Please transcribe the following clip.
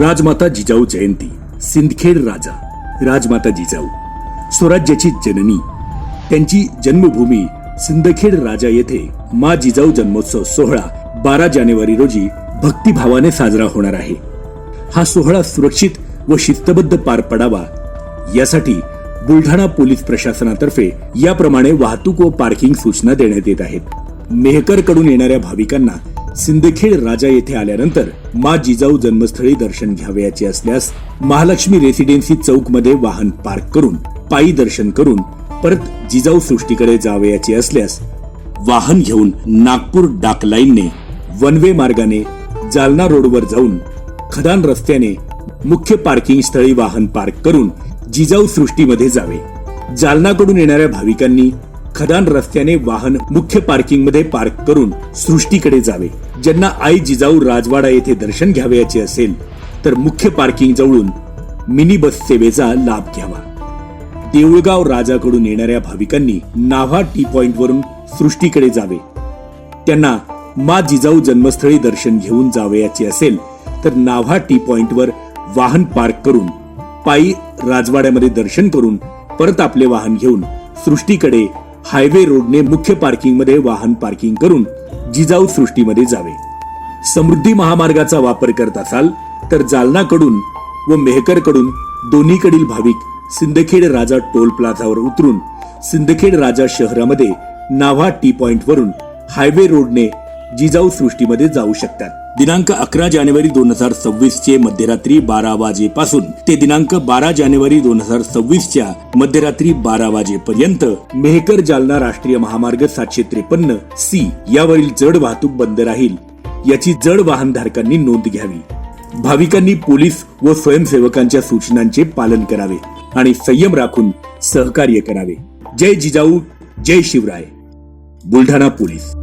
राजमाता जिजाऊ जयंती सिंदखेड राजा राजमाता जिजाऊ स्वराज्याची जननी त्यांची जन्मभूमी सिंदखेड राजा येथे मा जिजाऊ जन्मोत्सव सोहळा बारा जानेवारी रोजी भक्तिभावाने साजरा होणार आहे. हा सोहळा सुरक्षित व शिस्तबद्ध पार पडावा यासाठी बुलढाणा पोलीस प्रशासनातर्फे याप्रमाणे वाहतूक व पार्किंग सूचना देण्यात येत आहेत. मेहकरकडून येणाऱ्या भाविकांना सिंदखेड राजा येथे आल्यानंतर मा जिजाऊ जन्मस्थळी दर्शन घ्यावयाचे असल्यास महालक्ष्मी रेसिडेन्सी चौकमध्ये वाहन पार्क करून पायी दर्शन करून परत जिजाऊ सृष्टीकडे जावयाचे असल्यास वाहन घेऊन नागपूर डाक लाईनने वन वे मार्गाने जालना रोडवर जाऊन खदान रस्त्याने मुख्य पार्किंग स्थळी वाहन पार्क करून जिजाऊ सृष्टीमध्ये जावे. जालनाकडून येणाऱ्या भाविकांनी खदान रस्त्याने वाहन मुख्य पार्किंगमध्ये पार्क करून सृष्टीकडे जावे. ज्यांना आई जिजाऊ राजवाडा येथे दर्शन घ्यावयाचे असेल तर मुख्य पार्किंग जवळून मिनी बस सेवेचा लाभ घ्यावा. देऊळगाव राजाकडून येणाऱ्या भाविकांनी नाव्हा टी पॉइंट वरून सृष्टीकडे जावे. त्यांना मा जिजाऊ जन्मस्थळी दर्शन घेऊन जावयाचे असेल तर नाव्हा टी पॉइंट वर वाहन पार्क करून पायी राजवाड्यामध्ये दर्शन करून परत आपले वाहन घेऊन सृष्टीकडे हायवे रोडने मुख्य पार्किंगमध्ये वाहन पार्किंग करून जिजाऊ सृष्टीमध्ये जावे. समृद्धी महामार्गाचा वापर करत असाल तर जालनाकडून व मेहकरकडून दोन्हीकडील भाविक सिंदखेड राजा टोल प्लाझावर उतरून सिंदखेड राजा शहरामध्ये नाव्हा टी पॉइंटवरून हायवे रोडने जिजाऊ सृष्टीमध्ये जाऊ शकतात. दिनांक अकरा जानेवारी दोन हजार सव्वीस चे मध्यरात्री बारा वाजेपासून ते दिनांक बारा जानेवारी दोन हजार सव्वीस च्या मध्यरात्री बारा वाजेपर्यंत मेहकर जालना राष्ट्रीय महामार्ग सातशे त्रेपन्न सी यावरील जड वाहतूक बंद राहील. याची जड वाहनधारकांनी नोंद घ्यावी. भाविकांनी पोलीस व स्वयंसेवकांच्या सूचनांचे पालन करावे आणि संयम राखून सहकार्य करावे. जय जिजाऊ जय शिवराय. बुलढाणा पोलीस.